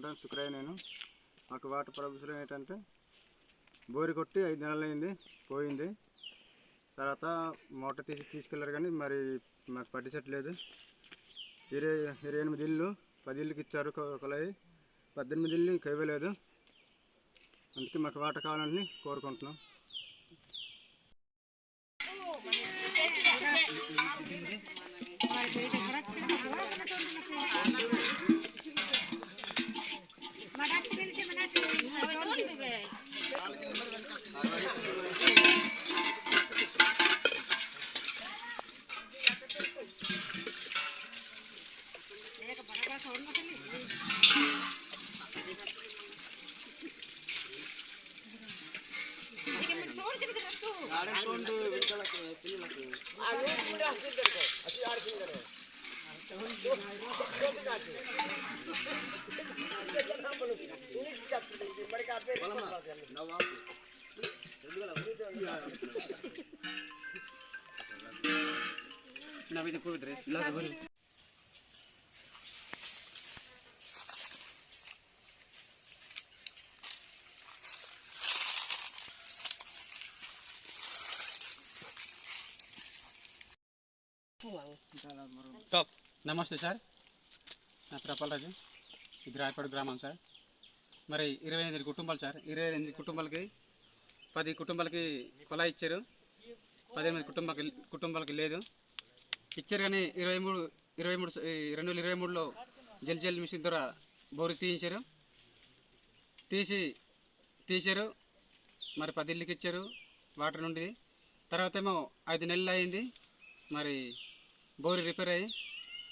ఉంటాను శుక్రయ్య నేను. మాకు వాటర్ ప్రాబ్లం ఏంటంటే బోరి కొట్టి ఐదు నెలలైంది పోయింది. తర్వాత మోటార్ తీసి తీసుకెళ్ళారు కానీ మరి మాకు పట్టించట్లేదు ఇరవై ఇరవై ఎనిమిది ఇల్లు పది ఇళ్ళకి ఇచ్చారు కొ- పద్దెనిమిది ఇల్లు ఇంకా ఇవ్వలేదు. అందుకే మాకు వాటర్ కావాలని కోరుకుంటున్నాం. बनाते हैं। టాప్ నమస్తే సార్ నా ప్రపలరాజు ఇది రాయపాడు గ్రామం సార్ మరి ఇరవై ఎనిమిది కుటుంబాలు సార్ ఇరవై ఎనిమిది కుటుంబాలకి పది కుటుంబాలకి కొలా ఇచ్చారు. పద్దెనిమిది కుటుంబాలకి కుటుంబాలకి లేదు. ఇచ్చారు కానీ ఇరవై మూడు ఇరవై మూడు రెండు వేల ఇరవై మూడులో జల్ జల్ మిషన్ ద్వారా బోరు తీయించారు. తీసి తీశారు. మరి పది ఇళ్ళకి ఇచ్చారు వాటర్ నుండి. తర్వాత ఏమో ఐదు నెలలు అయింది. మరి బోరు రిపేర్ అయ్యి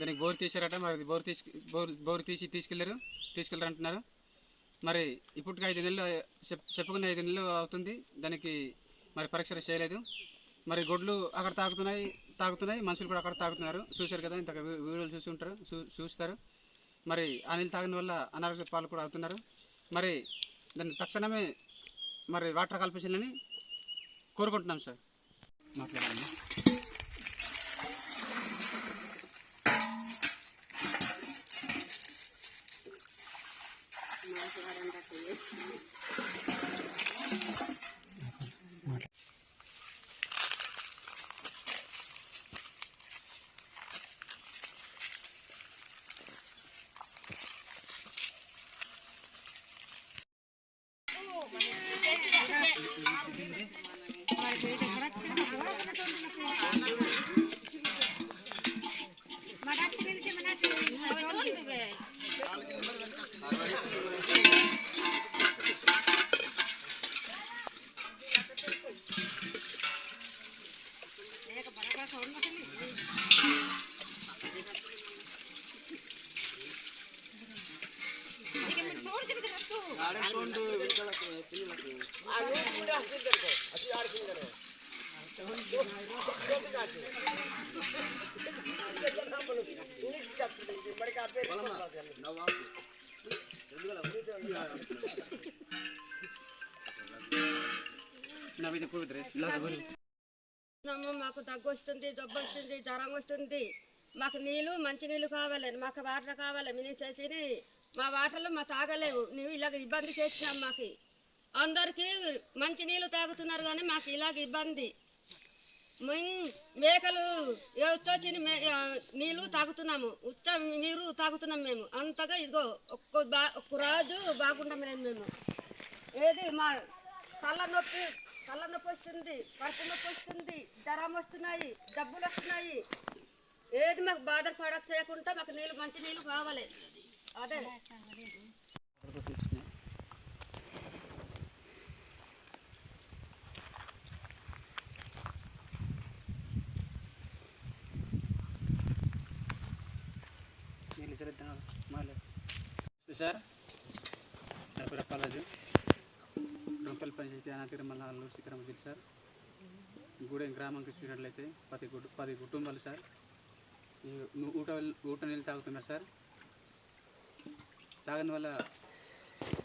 దానికి బోరు తీసారట మరి బోరు తీసుకు బోరు బోరు తీసి తీసుకెళ్ళారు అంటున్నారు మరి ఇప్పటికి ఐదు నెలలు చెప్- చెప్పుకున్న ఐదు నెలలు అవుతుంది. దానికి మరి పరీక్షలు చేయలేదు. మరి గొడ్లు అక్కడ తాగుతున్నాయి తాగుతున్నాయి. మనుషులు కూడా అక్కడ తాగుతున్నారు. చూశారు కదా ఇంత వీడియోలు చూసి ఉంటారు చూ- చూస్తారు. మరి ఆ నీళ్ళు తాగిన వల్ల అనారోగ్య పాలు కూడా అవుతున్నారు. మరి దాన్ని తక్షణమే మరి వాటర్ కల్పించాలని కోరుకుంటున్నాం సార్. మాట్లాడండి. you. మాకు దగ్గు వస్తుంది జబ్బు వస్తుంది జ్వరం వస్తుంది మాకు నీళ్ళు మంచి నీళ్ళు కావాలి మాకు వాటర్ కావాలి మేము చేసి మా వాటర్లో మా తాగలేవు. నువ్వు ఇలాగ ఇబ్బంది చేసినాం మాకు. అందరికీ మంచి నీళ్ళు తాగుతున్నారు కానీ మాకు ఇలాగ ఇబ్బంది. మేకలు వచ్చి నీళ్ళు తాగుతున్నాము. ఉచ్చ నీరు తాగుతున్నాం మేము. అంతగా ఇదిగో ఒక్క బా ఒక్క రోజు బాగుండం లేదు మేము. ఏది మా తలనొప్పి నొప్పి నొప్పి వస్తుంది కడుపు నొప్పి వస్తుంది జ్వరం వస్తున్నాయి డబ్బులు వస్తున్నాయి. ఏది మాకు బాధ పడక చేయకుండా మాకు నీళ్ళు మంచి నీళ్ళు కావాలి. అదే. సార్? నా పేరు అప్పారాజు రంపల్ పంచాయతీ అనాతిరమల్ల అల్లూరు శిఖరం జిల్లా సార్. గూడెం గ్రామంకి చూసినట్లయితే పది గుడ్ పది కుటుంబాలు సార్. ఈ ఊట ఊట నీళ్ళు తాగుతున్నారు సార్. తాగని వల్ల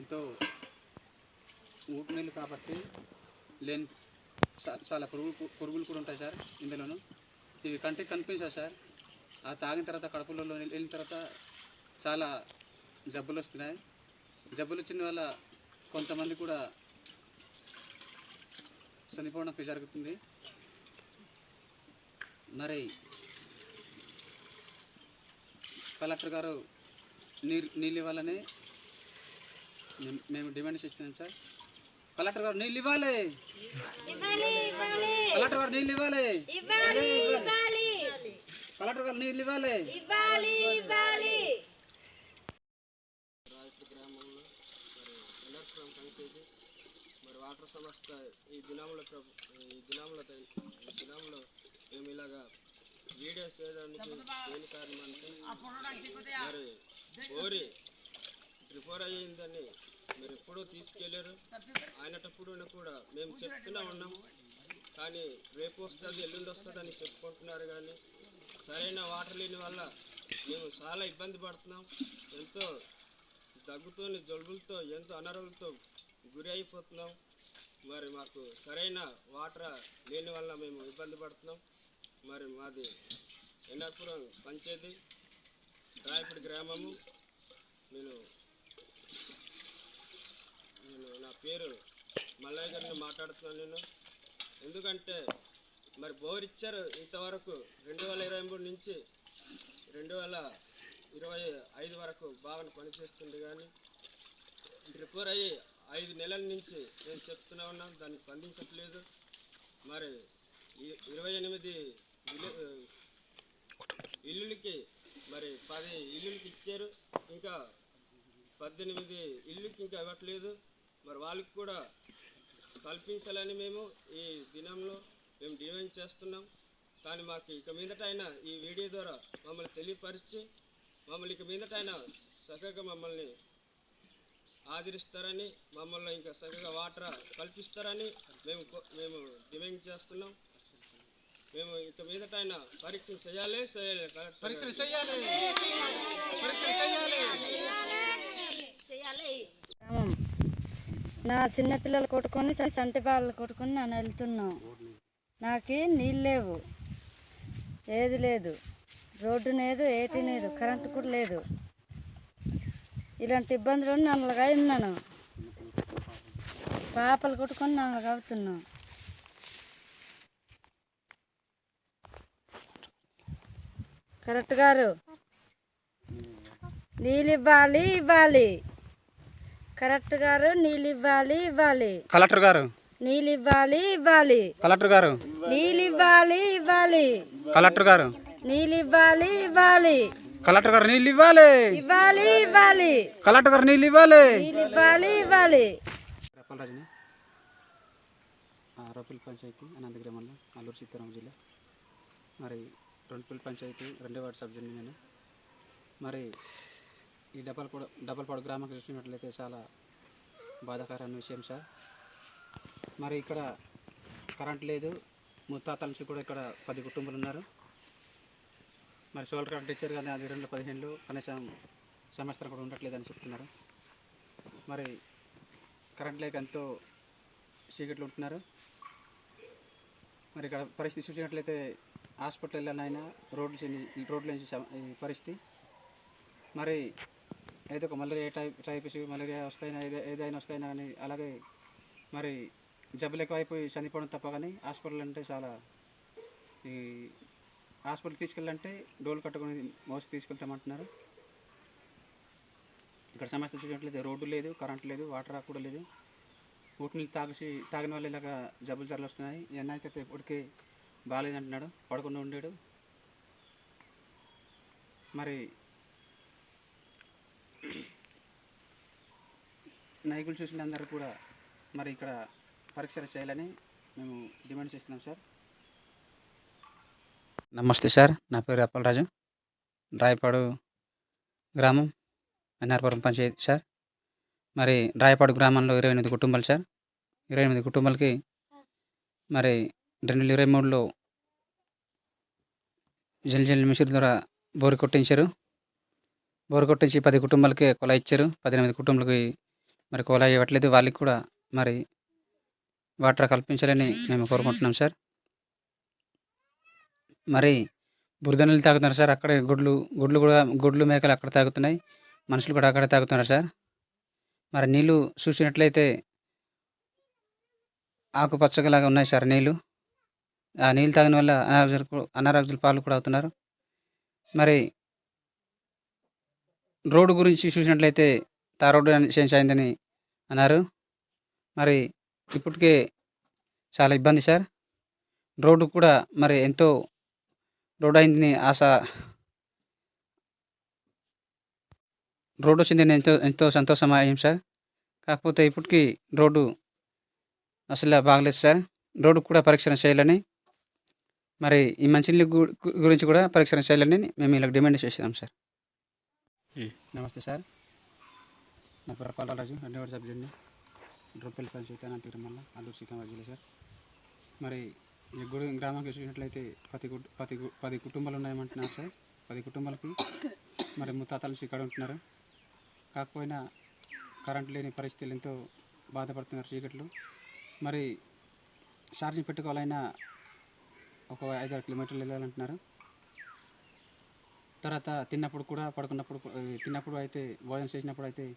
ఎంతో ఊట నీళ్ళు కాబట్టి లేని చాలా పురుగులు పురుగులు కూడా ఉంటాయి సార్ ఇందులోను. ఇవి కంటికి కనిపించాయి సార్. ఆ తాగిన తర్వాత కడుపులలో వెళ్ళిన తర్వాత చాలా జబ్బులు వస్తున్నాయి. జబ్బులు వచ్చిన వల్ల కొంతమంది కూడా చనిపోవడం జరుగుతుంది. మరి కలెక్టర్ గారు నీరు నీళ్ళు ఇవ్వాలని మేము- మేము డిమాండ్ చేస్తున్నాం సార్. కలెక్టర్ గారు నీళ్ళు ఇవ్వాలి. కలెక్టర్ గారు నీళ్ళు ఇవ్వాలి. కలెక్టర్ గారు నీళ్ళు ఇవ్వాలి. మరి వాటర్ సంస్థ ఈ దినంలో ఈ దినంలో ఈ దినాములో మేము ఇలాగా వీడియోస్ చేయడానికి దేని కారణం అంటే మరి ఓరి రిపోర్ అయ్యిందని మీరు ఎప్పుడూ తీసుకెళ్ళారు అయినటప్పుడు కూడా మేము చెప్తూనే ఉన్నాం. కానీ రేపు వస్తుంది ఎల్లుండి వస్తుంది అని చెప్పుకుంటున్నారు కానీ సరైన వాటర్ లేని వల్ల మేము చాలా ఇబ్బంది పడుతున్నాం. ఎంతో దగ్గుతోని జలుబులతో ఎంతో అనారోగ్యంతో గురి అయిపోతున్నాం. మరి మాకు సరైన వాటర్ లేని వల్ల మేము ఇబ్బంది పడుతున్నాం. మరి మాది ఎన్ఆర్పురం పంచాయతీ రాయపూడి గ్రామము. నేను నేను నా పేరు మల్లయ్య గారిని మాట్లాడుతున్నాను నేను. ఎందుకంటే మరి బోర్ ఇచ్చారు ఇంతవరకు రెండు వేల ఇరవై మూడు నుంచి రెండు వేల ఇరవై ఐదు వరకు బాగా పనిచేస్తుంది కానీ రిపేర్ అయ్యి ఐదు నెలల నుంచి నేను చెప్తూనే ఉన్నాం దాన్ని స్పందించట్లేదు. మరి ఇరవై ఎనిమిది ఇల్లులకి మరి పది ఇల్లులకి ఇచ్చారు ఇంకా పద్దెనిమిది ఇల్లుకి ఇంకా ఇవ్వట్లేదు. మరి వాళ్ళకి కూడా కల్పించాలని మేము ఈ దినంలో మేము డిమాండ్ చేస్తున్నాం. కానీ మాకు ఇక మీదట ఈ వీడియో ద్వారా మమ్మల్ని తెలియపరిచి మమ్మల్ని ఇక మీదటైనా చక్కగా మమ్మల్ని ఆదరిస్తారని మమ్మల్ని ఇంకా చక్కగా వాటర్ కల్పిస్తారని మేము మేము డిమాండ్ చేస్తున్నాం. మేము ఇక మీదటైనా పరీక్ష చేయాలి చేయాలి. చెయ్యాలి పరీక్షలు గ్రామం. నా చిన్నపిల్లలు కొట్టుకొని సంటి పాలు కొట్టుకొని నన్ను వెళ్తున్నాం. నాకు నీళ్ళు లేవు. ఏది లేదు. రోడ్డు లేదు ఏటి లేదు కరెంటు కూడా లేదు. ఇలాంటి ఇబ్బందులు నల్లగా ఉన్నాను. పాపలు కొట్టుకొని నల్లగా అవుతున్నాం. కరెక్ట్ గారు? నీళ్ళు ఇవ్వాలి ఇవ్వాలి. కరెక్ట్ గారు నీళ్ళు ఇవ్వాలి ఇవ్వాలి. కలెక్టర్ గారు. నీళ్ళు ఇవ్వాలి ఇవ్వాలి. కలెక్టర్ గారు. నీళ్ళు ఇవ్వాలి ఇవ్వాలి. కలెక్టర్ గారు. నీళ్ళు ఇవ్వాలి ఇవ్వాలి కలెక్టర్ గారు నీళ్ళు ఇవ్వాలి. ఇవ్వాలి ఇవ్వాలి. కలెక్టర్ గారు నీళ్ళు ఇవ్వాలి. నీళ్ళు ఇవ్వాలి. ఇవ్వాలి రొప్పల్ పంచాయతీ అనంత గ్రామంలో అల్లూరు సీతారామ జిల్లా. మరి రొల్పల్ పంచాయతీ రెండో వార్డు సభ్యుని నేను. మరి ఈ డబల్ పొడ డబల్ పొడ గ్రామానికి చూసినట్లయితే చాలా బాధాకరమైన విషయం సార్. మరి ఇక్కడ కరెంట్ లేదు. ముత్తాతల నుంచి కూడా ఇక్కడ పది కుటుంబాలు ఉన్నారు. మరి సోలార్ కరెంట్ ఇచ్చారు కానీ అది రెండు పదిహేనులు కనీసం సంవత్సరం కూడా ఉండట్లేదని చెప్తున్నారు. మరి కరెంట్ లేక ఎంతో చీకట్లు ఉంటున్నారు. మరి ఇక్కడ పరిస్థితి చూసినట్లయితే హాస్పిటల్ వెళ్ళాలైనా రోడ్లు చిన్ని- రోడ్ల నుంచి పరిస్థితి. మరి ఏదో ఒక మలేరియా టైప్ టైప్స్ మలేరియా వస్తాయినా ఏదో ఏదైనా వస్తాయినా అని అలాగే మరి జబ్బులు ఎక్కువైపోయి చనిపోవడం తప్ప కానీ హాస్పిటల్ అంటే చాలా ఈ హాస్పిటల్ తీసుకెళ్ళాలంటే డోలు కట్టుకొని మోసి తీసుకెళ్తామంటున్నారు. ఇక్కడ సమస్య చూసినట్లయితే రోడ్డు లేదు కరెంట్ లేదు వాటర్ కూడా లేదు. ఊటి నీళ్ళు తాగిసి తాగిన వాళ్ళు ఇలాగ జబ్బులు జరలు వస్తున్నాయి. ఎన్నాకైతే ఇప్పటికే ఇప్పటికీ బాగాలేదంటున్నాడు పడకుండా ఉండాడు. మరి నాయకులు చూసిన అందరూ కూడా మరి ఇక్కడ పరీక్షలు చేయాలని మేము డిమాండ్ చేస్తున్నాం సార్. నమస్తే సార్. నా పేరు అప్పలరాజు. రాయపాడు గ్రామం ఎన్ఆర్పురం పంచాయతీ సార్. మరి రాయపాడు గ్రామంలో ఇరవై ఎనిమిది కుటుంబాలు సార్. ఇరవై ఎనిమిది కుటుంబాలకి మరి రెండు వేల ఇరవై మూడులో జల్ జల్ మిషన్ ద్వారా బోరు కొట్టించారు. బోరు కొట్టించి పది కుటుంబాలకి కొలా ఇచ్చారు. పద్దెనిమిది కుటుంబాలకి మరి కొలా ఇవ్వట్లేదు. వాళ్ళకి కూడా మరి వాటర్ కల్పించాలని మేము కోరుకుంటున్నాం సార్. మరి బురద నీళ్ళు తాగుతున్నారు సార్. అక్కడే గుడ్లు గుడ్లు కూడా గుడ్లు మేకలు అక్కడ తాగుతున్నాయి. మనుషులు కూడా అక్కడే తాగుతున్నారు సార్. మరి నీళ్ళు చూసినట్లయితే ఆకుపచ్చగలాగా ఉన్నాయి సార్ నీళ్ళు ఆ నీళ్ళు తాగిన వల్ల అనారోగ్యాలు అనారోగ్యాల పాలు కూడా అవుతున్నారు. మరి రోడ్డు గురించి చూసినట్లయితే తార్ రోడ్డు చేంజ్ అయిందని అన్నారు. మరి ఇప్పటికే చాలా ఇబ్బంది సార్. రోడ్డు కూడా మరి ఎంతో రోడ్డు అయిందని ఆశ. రోడ్డు వచ్చిందని ఎంతో ఎంతో సంతోషం అయ్యాం సార్? కాకపోతే ఇప్పటికీ రోడ్డు అసలు బాగలేదు సార్. రోడ్డు కూడా పరీక్షణ చేయాలని మరి ఈ మంచినీళ్ళ గురించి కూడా పరీక్షణ చేయాలని మేము ఇలా డిమాండ్ చేసినాం సార్. నమస్తే సార్. నా పేరు పాలరాజు రెండవ సబ్జెక్ట్ని రూపాయల పంచాయతీ అనంత తిరుమల అల్లూరు జిల్లా సార్. మరి గుడి గ్రామానికి చూసినట్లయితే పది పది గు- పది కుటుంబాలు ఉన్నాయమంటున్నారు సార్. పది కుటుంబాలకి మరి ముత్తాతల ఇక్కడ ఉంటున్నారు. కాకపోయినా కరెంట్ లేని పరిస్థితులు ఎంతో బాధపడుతున్నారు చీకట్లు. మరి ఛార్జింగ్ పెట్టుకోవాలైనా ఒక ఐదారు కిలోమీటర్లు వెళ్ళాలంటున్నారు. తర్వాత తిన్నప్పుడు కూడా పడుకున్నప్పుడు తిన్నప్పుడు అయితే భోజనం చేసినప్పుడు అయితే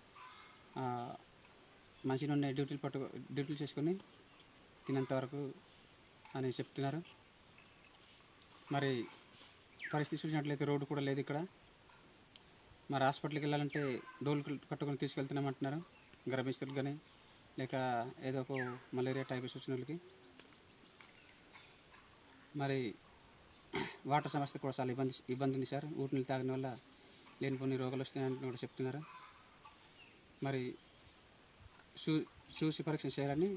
మంచిగా మంచి డ్యూటీలు పట్టు డ్యూటీలు చేసుకొని తినేంత వరకు అని చెప్తున్నారు. మరి పరిస్థితి చూసినట్లయితే రోడ్డు కూడా లేదు ఇక్కడ. మరి హాస్పిటల్కి వెళ్ళాలంటే డోలు కట్టుకొని తీసుకెళ్తున్నామంటున్నారు. గర్భిస్తులకు కానీ లేక ఏదో ఒక మలేరియా టైప్స్ వచ్చిన వాళ్ళకి. మరి వాటర్ సమస్య కూడా చాలా ఇబ్బంది ఇబ్బంది ఉంది సార్. ఊటి నీళ్ళు తాగిన వల్ల కొన్ని రోగాలు వస్తాయని కూడా చెప్తున్నారు. మరి చూ చూసి పరీక్ష చేయాలని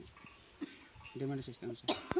డిమాండ్ చేస్తున్నాం సార్.